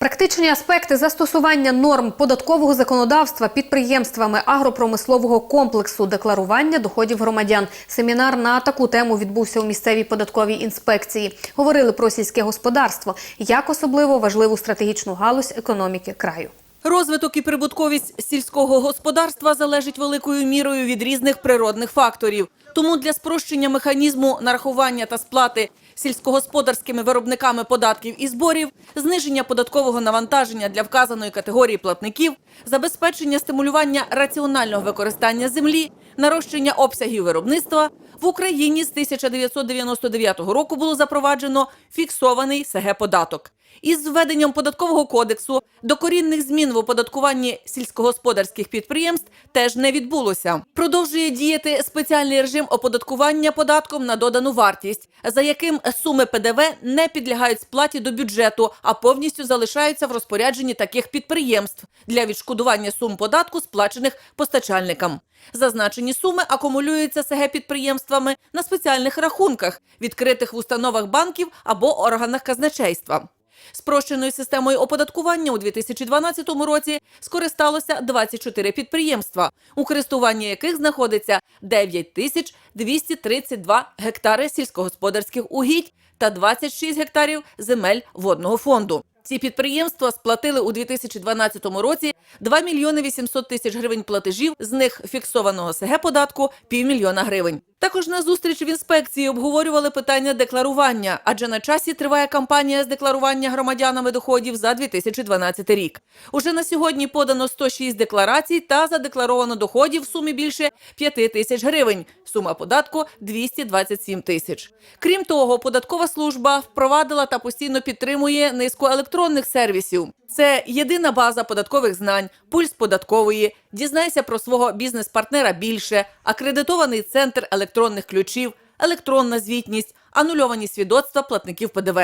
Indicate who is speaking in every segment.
Speaker 1: Практичні аспекти застосування норм податкового законодавства підприємствами агропромислового комплексу декларування доходів громадян. Семінар на таку тему відбувся у місцевій податковій інспекції. Говорили про сільське господарство як особливо важливу стратегічну галузь економіки краю.
Speaker 2: Розвиток і прибутковість сільського господарства залежить великою мірою від різних природних факторів. Тому для спрощення механізму нарахування та сплати сільськогосподарськими виробниками податків і зборів, зниження податкового навантаження для вказаної категорії платників, забезпечення стимулювання раціонального використання землі, нарощення обсягів виробництва в Україні з 1999 року було запроваджено фіксований СГ-податок. Із введенням податкового кодексу докорінних змін в оподаткуванні сільськогосподарських підприємств теж не відбулося. Продовжує діяти спеціальний режим оподаткування податком на додану вартість, за яким суми ПДВ не підлягають сплаті до бюджету, а повністю залишаються в розпорядженні таких підприємств для відшкодування сум податку, сплачених постачальникам. Зазначені суми акумулюються СГ підприємствами на спеціальних рахунках, відкритих в установах банків або органах казначейства. Спрощеною системою оподаткування у 2012 році скористалося 24 підприємства, у користуванні яких знаходиться 9 тисяч 232 гектари сільськогосподарських угідь та 26 гектарів земель водного фонду. Ці підприємства сплатили у 2012 році 2 мільйони 800 тисяч гривень платежів, з них фіксованого СГ податку півмільйона гривень. Також на зустріч в інспекції обговорювали питання декларування, адже на часі триває кампанія з декларування громадянами доходів за 2012 рік. Уже на сьогодні подано 106 декларацій та задекларовано доходів в сумі більше 5 тисяч гривень. Сума податку 227 тисяч. Крім того, податкова служба впровадила та постійно підтримує низку електронних сервісів. Це єдина база податкових знань, пульс податкової. Дізнайся про свого бізнес-партнера більше, акредитований центр електронних ключів, електронна звітність, анульовані свідоцтва платників ПДВ.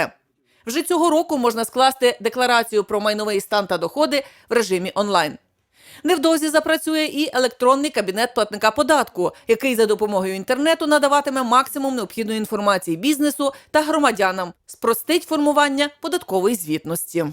Speaker 2: Вже цього року можна скласти декларацію про майновий стан та доходи в режимі онлайн. Невдовзі запрацює і електронний кабінет платника податку, який за допомогою інтернету надаватиме максимум необхідної інформації бізнесу та громадянам, спростить формування податкової звітності.